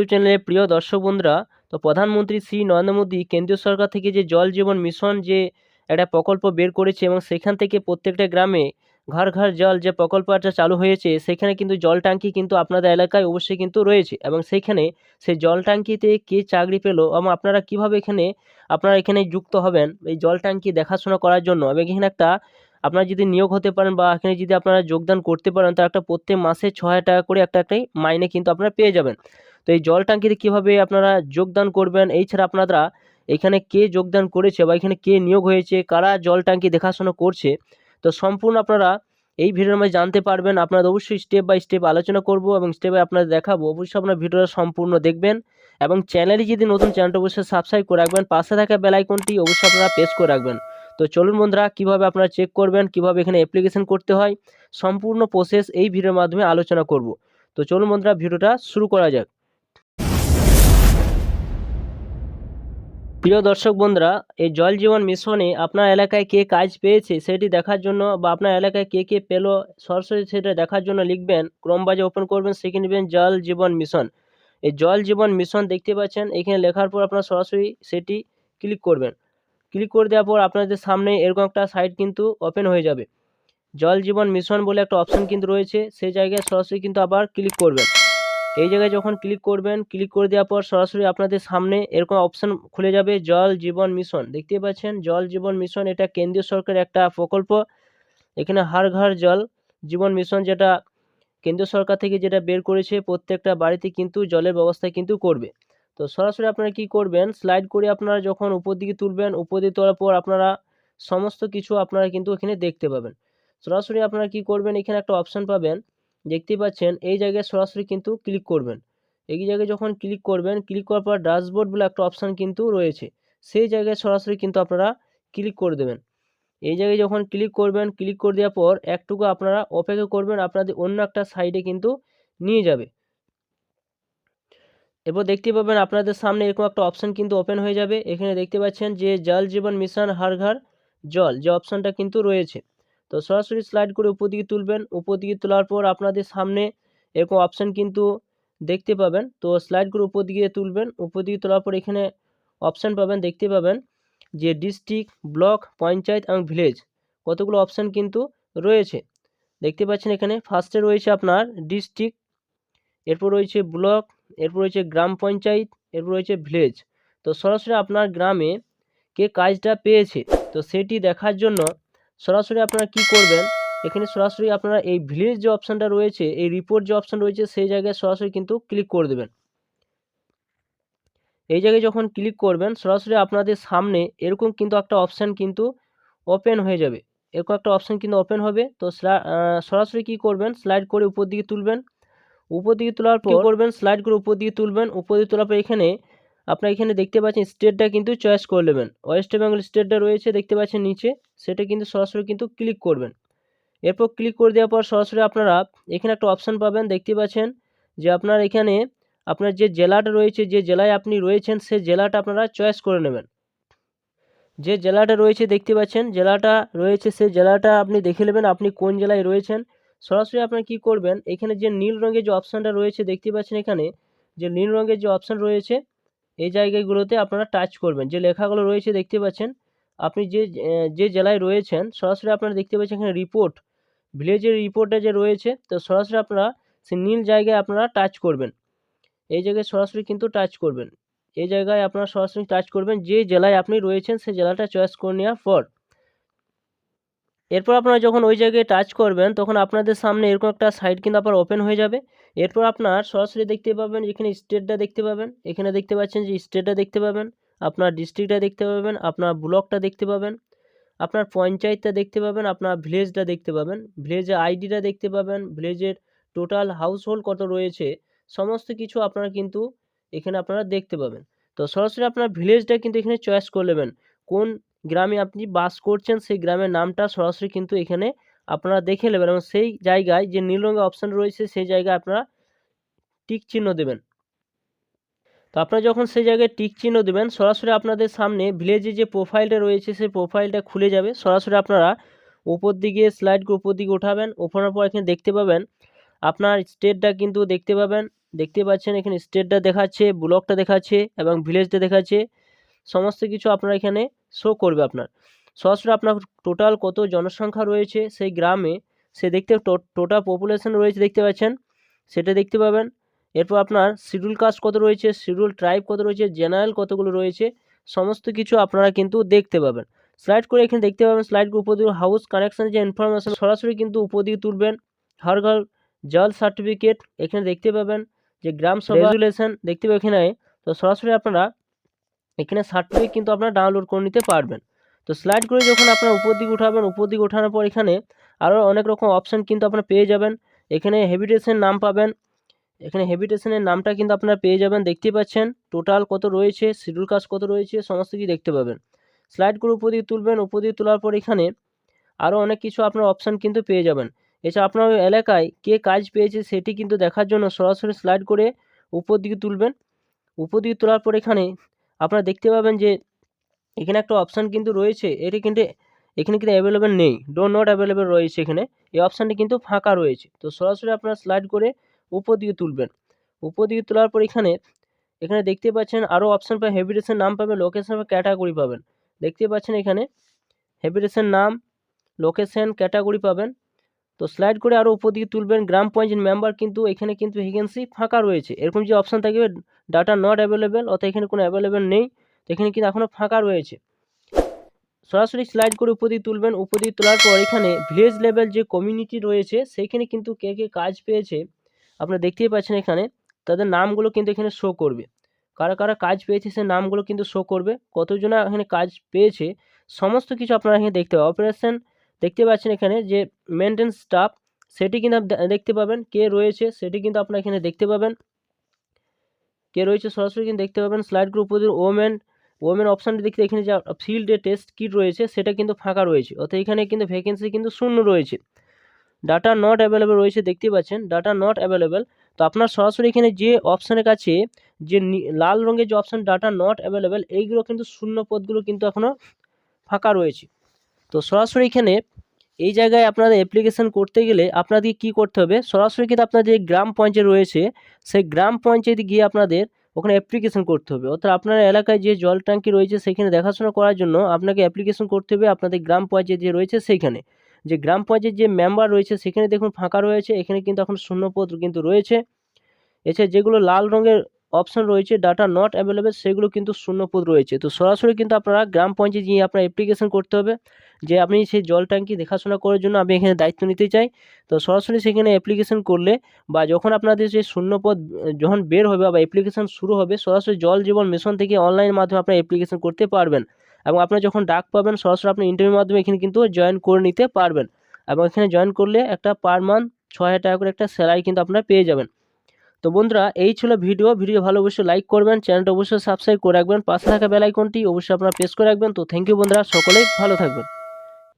YouTube চ্যানেলে প্রিয় দর্শক বন্ধুরা, তো প্রধানমন্ত্রী শ্রী নরেন্দ্র মোদী কেন্দ্রীয় সরকার থেকে যে জল জীবন মিশন যে একটা প্রকল্প বের করেছে এবং সেখান থেকে প্রত্যেকটা গ্রামে ঘর ঘর জল যে প্রকল্পটা চালু হয়েছে, সেখানে কিন্তু জল ট্যাঙ্কি কিন্তু আপনাদের এলাকায় অবশ্যই কিন্তু রয়েছে এবং সেইখানে সেই জল ট্যাঙ্কিতে কে চাকরি পেল এবং আপনারা কীভাবে এখানে, আপনারা এখানে যুক্ত হবেন এই জল ট্যাঙ্কি দেখাশোনা করার জন্য এবং এখানে একটা আপনারা যদি নিয়োগ হতে পারেন বা এখানে যদি আপনারা যোগদান করতে পারেন তো একটা প্রত্যেক মাসে ছ হাজার টাকা করে একটা একটাই মাইনে কিন্তু আপনারা পেয়ে যাবেন। তো এই জল ট্যাঙ্কিতে কীভাবে আপনারা যোগদান করবেন? এই ছাড়া আপনারা এখানে কে যোগদান করেছে বা এখানে কে নিয়োগ হয়েছে? কারা জল ট্যাঙ্কি দেখাশোনা করছে? তো সম্পূর্ণ আপনারা এই ভিডিওর মধ্যে জানতে পারবেন। আপনারা অবশ্যই স্টেপ বাই স্টেপ আলোচনা করব এবং স্টেপে আপনাদের দেখাবো। অবশ্যই আপনার ভিডিওটা সম্পূর্ণ দেখবেন এবং চ্যানেলে যদি নতুন চ্যানেলটা অবশ্যই সাবস্ক্রাইব করে রাখবেন। পাশে থাকা বেল আইকনটি অবশ্যই আপনারা প্রেস করে রাখবেন। তো চলুন বন্ধুরা, কীভাবে আপনারা চেক করবেন? কীভাবে এখানে অ্যাপ্লিকেশন করতে হয়? সম্পূর্ণ প্রসেস এই ভিডিওর মাধ্যমে আলোচনা করব। তো চলুন বন্ধুরা, ভিডিওটা শুরু করা যাক। প্রিয় দর্শক বন্ধুরা, এই জল জীবন মিশনে আপনার এলাকায় কে কাজ পেয়েছে সেটি দেখার জন্য বা আপনার এলাকায় কে কে পেল সরাসরি সেটা দেখার জন্য লিখবেন, ক্রম বাজে ওপেন করবেন, সেখানে নেবেন জল জীবন মিশন। এই জল জীবন মিশন দেখতে পাচ্ছেন, এখানে লেখার পর আপনার সরাসরি সেটি ক্লিক করবেন। ক্লিক করে দেওয়ার পর আপনাদের সামনে এরকম একটা সাইট কিন্তু ওপেন হয়ে যাবে। জল জীবন মিশন বলে একটা অপশন কিন্তু রয়েছে, সেই জায়গায় সরাসরি কিন্তু আবার ক্লিক করবেন। এই জায়গায় যখন ক্লিক করবেন ক্লিক করে দেওয়ার পর সরাসরি আপনাদের সামনে এরকম অপশন খুলে যাবে, জল জীবন মিশন দেখতে পাচ্ছেন, জল জীবন মিশন এটা কেন্দ্রীয় সরকারের একটা প্রকল্প। এখানে হার ঘর জল জীবন মিশন যেটা কেন্দ্রীয় সরকার থেকে যেটা বের করেছে, প্রত্যেকটা বাড়িতে কিন্তু জলের ব্যবস্থা কিন্তু করবে। তো সরাসরি আপনারা কি করবেন স্লাইড করে আপনারা যখন উপর দিকে তুলবেন, উপর দিকে তোলার পর আপনারা সমস্ত কিছু আপনারা কিন্তু এখানে দেখতে পাবেন। সরাসরি আপনারা কি করবেন, এখানে একটা অপশন পাবেন দেখতে পাচ্ছেন, এই জায়গায় সরাসরি কিন্তু ক্লিক করবেন। এই জায়গায় যখন ক্লিক করবেন ক্লিক করার পর ড্যাশবোর্ড বলে একটা অপশান কিন্তু রয়েছে। সেই জায়গায় সরাসরি কিন্তু আপনারা ক্লিক করে দেবেন। এই জায়গায় যখন ক্লিক করবেন ক্লিক করে দেওয়ার পর একটুকু আপনারা অপেক্ষা করবেন, আপনাদের অন্য একটা সাইডে কিন্তু নিয়ে যাবে। এরপর দেখতে পাবেন আপনাদের সামনে এরকম একটা অপশান কিন্তু ওপেন হয়ে যাবে। এখানে দেখতে পাচ্ছেন যে, জল জীবন মিশন হার ঘর জল যে অপশানটা কিন্তু রয়েছে। তো সরাসরি স্লাইড করে উপর দিকে তুলবেন। উপর দিকে তোলার পর আপনাদের সামনে এরকম অপশান কিন্তু দেখতে পাবেন। তো স্লাইড করে উপর দিকে তুলবেন। উপর দিকে তোলার পর এখানে অপশান পাবেন, দেখতে পাবেন যে ডিস্ট্রিক্ট ব্লক পঞ্চায়েত এবং ভিলেজ কতগুলো অপশান কিন্তু রয়েছে। দেখতে পাচ্ছেন এখানে ফার্স্টে রয়েছে আপনার ডিস্ট্রিক্ট এরপর রয়েছে ব্লক এরপর রয়েছে গ্রাম পঞ্চায়েত এরপর রয়েছে ভিলেজ তো সরাসরি আপনার গ্রামে কে কাজটা পেয়েছে, তো সেটি দেখার জন্য সরাসরি আপনারা কি করবেন? এখানে সরাসরি আপনারা এই ভিলেজ যে অপশানটা রয়েছে এই রিপোর্ট যে অপশান রয়েছে সেই জায়গায় সরাসরি কিন্তু ক্লিক করে দেবেন। এই জায়গায় যখন ক্লিক করবেন সরাসরি আপনাদের সামনে এরকম কিন্তু একটা অপশান কিন্তু ওপেন হয়ে যাবে। এরকম একটা অপশান কিন্তু ওপেন হবে। তো সরাসরি কি করবেন? স্লাইড করে উপর দিকে তুলবেন। উপর দিকে তোলার পর করবেন? স্লাইড করে উপর দিকে তুলবেন। উপর দিকে তোলার পর এখানে আপনার এখানে দেখতে পাচ্ছেন স্টেটটা কিন্তু চয়েস করে নেবেন। ওয়েস্ট বেঙ্গল স্টেটটা রয়েছে, দেখতে পাচ্ছেন নিচে, সেটা কিন্তু সরাসরি কিন্তু ক্লিক করবেন। এরপর ক্লিক করে দেওয়ার পর সরাসরি আপনারা এখানে একটা অপশান পাবেন, দেখতে পাচ্ছেন যে আপনার এখানে আপনার যে জেলাটা রয়েছে, যে জেলায় আপনি রয়েছেন, সে জেলাটা আপনারা চয়েস করে নেবেন। যে জেলাটা রয়েছে, দেখতে পাচ্ছেন জেলাটা রয়েছে, সে জেলাটা আপনি দেখে নেবেন আপনি কোন জেলায় রয়েছেন। সরাসরি আপনার কি করবেন, এখানে যে নীল রঙের যে অপশানটা রয়েছে, দেখতে পাচ্ছেন এখানে যে নীল রঙের যে অপশান রয়েছে এই জায়গাগুলোতে আপনারা টাচ করবেন। যে লেখাগুলো রয়েছে দেখতে পাচ্ছেন, আপনি যে যে জেলায় রয়েছেন, সরাসরি আপনারা দেখতে পাচ্ছেন এখানে রিপোর্ট ভিলেজের রিপোর্টে যে রয়েছে, তো সরাসরি আপনারা সে নীল জায়গায় আপনারা টাচ করবেন। এই জায়গায় সরাসরি কিন্তু টাচ করবেন। এই জায়গায় আপনারা সরাসরি টাচ করবেন যে জেলায় আপনি রয়েছেন সেই জেলাটা চয়েস করে নেওয়ার পর। এরপর আপনারা যখন ওই জায়গায় টাচ করবেন, তখন আপনাদের সামনে এরকম একটা সাইট কিন্তু আবার ওপেন হয়ে যাবে। এরপর আপনার সরাসরি দেখতে পাবেন, এখানে স্টেটটা দেখতে পাবেন। এখানে দেখতে পাচ্ছেন যে স্টেটটা দেখতে পাবেন, আপনার ডিস্ট্রিক্টটা দেখতে পাবেন, আপনার ব্লকটা দেখতে পাবেন, আপনার পঞ্চায়েতটা দেখতে পাবেন, আপনার ভিলেজটা দেখতে পাবেন ভিলেজের আইডিটা দেখতে পাবেন ভিলেজের টোটাল হাউস হোল্ড কত রয়েছে, সমস্ত কিছু আপনারা কিন্তু এখানে আপনারা দেখতে পাবেন। তো সরাসরি আপনার ভিলেজটা কিন্তু এখানে চয়েস করে নেবেন, কোন গ্রামে আপনি বাস করছেন, সেই গ্রামের নামটা সরাসরি কিন্তু এখানে আপনারা দেখে নেবেন এবং সেই জায়গায় যে নীল রঙের অপশান রয়েছে, সেই জায়গায় আপনারা টিক চিহ্ন দেবেন। তো আপনারা যখন সেই জায়গায় টিক চিহ্ন দেবেন, সরাসরি আপনাদের সামনে ভিলেজে যে প্রোফাইলটা রয়েছে, সেই প্রোফাইলটা খুলে যাবে। সরাসরি আপনারা উপর দিকে স্লাইড উপর দিকে উঠাবেন ওঠানোর পর এখানে দেখতে পাবেন, আপনার স্টেটটা কিন্তু দেখতে পাবেন, দেখতে পাচ্ছেন এখানে স্টেটটা দেখাচ্ছে ব্লকটা দেখাচ্ছে এবং ভিলেজটা দেখাচ্ছে। সমস্ত কিছু আপনার এখানে শো করবে আপনার। সরাসরি আপনার টোটাল কত জনসংখ্যা রয়েছে সেই গ্রামে সে দেখতে টোটাল পপুলেশন রয়েছে দেখতে পাচ্ছেন সেটা দেখতে পাবেন। এরপর আপনার শিডিউল কাস্ট কত রয়েছে শিডিউল ট্রাইব কত রয়েছে জেনারেল কতগুলো রয়েছে সমস্ত কিছু আপনারা কিন্তু দেখতে পাবেন। স্লাইড করে এখানে দেখতে পাবেন স্লাইড উপর হাউস কানেকশন যে ইনফরমেশন সরাসরি কিন্তু উপর দিকে তুলবেন। হর ঘর জল সার্টিফিকেট এখানে দেখতে পাবেন যে গ্রাম সভা রেজুলেশন দেখতে পাবেন এখানে। তো সরাসরি আপনারা এখানে সার্টিফিকেট কিন্তু আপনারা ডাউনলোড করে নিতে পারবেন। তো স্লাইড করে যখন আপনারা উপর দিকে উঠাবেন, উপর দিকে ওঠানোর পর এখানে আরও অনেক রকম অপশান কিন্তু আপনারা পেয়ে যাবেন। এখানে হেবিটেশন নাম পাবেন। এখানে হেবিটেশনের নামটা কিন্তু আপনারা পেয়ে যাবেন, দেখতেই পাচ্ছেন। টোটাল কত রয়েছে শিডিউল কাজ কত রয়েছে, সমস্ত কিছু দেখতে পাবেন। স্লাইড করে উপর দিকে তুলবেন, উপর দিকে তোলার পর এখানে আরও অনেক কিছু আপনার অপশান কিন্তু পেয়ে যাবেন। এছাড়া আপনার এলাকায় কে কাজ পেয়েছে সেটি কিন্তু দেখার জন্য সরাসরি স্লাইড করে উপর দিকে তুলবেন। উপর দিকে তোলার পর এখানে আপনারা দেখতে পাবেন যে এখানে একটা অপশান কিন্তু রয়েছে। এটি কিন্তু এখানে কিন্তু অ্যাভেলেবেল নেই। ডো নট অ্যাভেলেবেল রয়েছে এখানে। এই অপশানটি কিন্তু ফাঁকা রয়েছে। তো সরাসরি আপনারা স্লাইড করে উপর দিকে তুলবেন। উপর দিকে তোলার পর এখানে এখানে দেখতে পাচ্ছেন আরও অপশান পাবেন হেভিটেশন নাম পাবেন লোকেশন বা ক্যাটাগরি পাবেন। দেখতে পাচ্ছেন এখানে হেভিটেশন নাম লোকেশন ক্যাটাগরি পাবেন। তো স্লাইড করে আরও উপর দিকে তুলবেন। গ্রাম পঞ্চায়েত মেম্বার কিন্তু এখানে কিন্তু ভ্যাকেন্সি ফাঁকা রয়েছে। এরকম যে অপশান থাকবে ডাটা নট অ্যাভেলেবেল অর্থাৎ এখানে কোনো অ্যাভেলেবেল নেই, তো এখানে কিন্তু এখনও ফাঁকা রয়েছে। সরাসরি স্লাইড করে উপদি তুলবেন, উপদি তোলার পর এখানে ভিলেজ লেভেল যে কমিউনিটি রয়েছে সেইখানে কিন্তু কে কে কাজ পেয়েছে, আপনারা দেখতেই পাচ্ছেন এখানে, তাদের নামগুলো কিন্তু এখানে শো করবে। কারা কারা কাজ পেয়েছে সে নামগুলো কিন্তু শো করবে, কতজনা এখানে কাজ পেয়েছে, সমস্ত কিছু আপনারা এখানে দেখতে পাবেন। অপারেশন দেখতে পাচ্ছেন এখানে যে মেনটেন্স স্টাফ সেটি কিন্তু দেখতে পাবেন, কে রয়েছে, সেটি কিন্তু আপনারা এখানে দেখতে পাবেন। কে রয়েছে সরাসরি কিন্তু দেখতে পাবেন স্লাইড গ্রুপ ওমেন ওমেন অপশানটি দেখতে এখানে যে ফিল্ডে টেস্ট কিট রয়েছে, সেটা কিন্তু ফাঁকা রয়েছে। অর্থাৎ এখানে কিন্তু ভ্যাকেন্সি কিন্তু শূন্য রয়েছে। ডাটা নট অ্যাভেলেবেল রয়েছে দেখতে পাচ্ছেন ডাটা নট অ্যাভেলেবেল তো আপনার সরাসরি এখানে যে অপশানের কাছে যে লাল রঙের যে অপশান ডাটা নট অ্যাভেলেবেল এইগুলো কিন্তু শূন্য পদগুলো কিন্তু এখনও ফাঁকা রয়েছে। তো সরাসরি এখানে এই জায়গায় আপনাদের অ্যাপ্লিকেশান করতে গেলে আপনাদের কি করতে হবে? সরাসরি কিন্তু আপনাদের যে গ্রাম পঞ্চায়েত রয়েছে, সেই গ্রাম পঞ্চায়েতে গিয়ে আপনাদের ওখানে অ্যাপ্লিকেশন করতে হবে। অর্থাৎ আপনার এলাকায় যে জল ট্যাঙ্কি রয়েছে, সেখানে দেখাশোনা করার জন্য আপনাকে অ্যাপ্লিকেশন করতে হবে আপনাদের গ্রাম পঞ্চায়েত যে রয়েছে সেইখানে। যে গ্রাম পঞ্চায়েত যে মেম্বার রয়েছে, সেখানে দেখুন ফাঁকা রয়েছে, এখানে কিন্তু এখন শূন্যপদ কিন্তু রয়েছে। এছাড়া যেগুলো লাল রঙের অপশন রয়েছে ডাটা নট অ্যাভেলেবেল সেগুলো কিন্তু শূন্যপদ রয়েছে। তো সরাসরি কিন্তু আপনারা গ্রাম পঞ্চায়েত গিয়ে আপনার অ্যাপ্লিকেশন করতে হবে, যে আপনি সেই জল ট্যাঙ্কি দেখাশোনা করার জন্য আমি এখানে দায়িত্ব নিতে চাই। তো সরাসরি সেখানে অ্যাপ্লিকেশন করলে বা যখন আপনাদের সেই শূন্যপদ, যখন বের হবে বা অ্যাপ্লিকেশন শুরু হবে, সরাসরি জল জীবন মিশন থেকে অনলাইন মাধ্যমে আপনার অ্যাপ্লিকেশন করতে পারবেন এবং আপনার যখন ডাক পাবেন, সরাসরি আপনি ইন্টারভিউর মাধ্যমে এখানে কিন্তু জয়েন করে নিতে পারবেন। এবং এখানে জয়েন করলে একটা পার মান্থ ছ হাজার টাকা করে একটা স্যালারি কিন্তু আপনারা পেয়ে যাবেন। তো বন্ধুরা, এই ছিল ভিডিও। ভিডিও ভালো অবশ্যই লাইক করবেন চ্যানেলটা অবশ্যই সাবস্ক্রাইব করে রাখবেন। পাশে থাকা বেলাইকনটি অবশ্যই আপনারা প্রেস করে রাখবেন। তো থ্যাংক ইউ বন্ধুরা, সকলেই ভালো থাকবেন।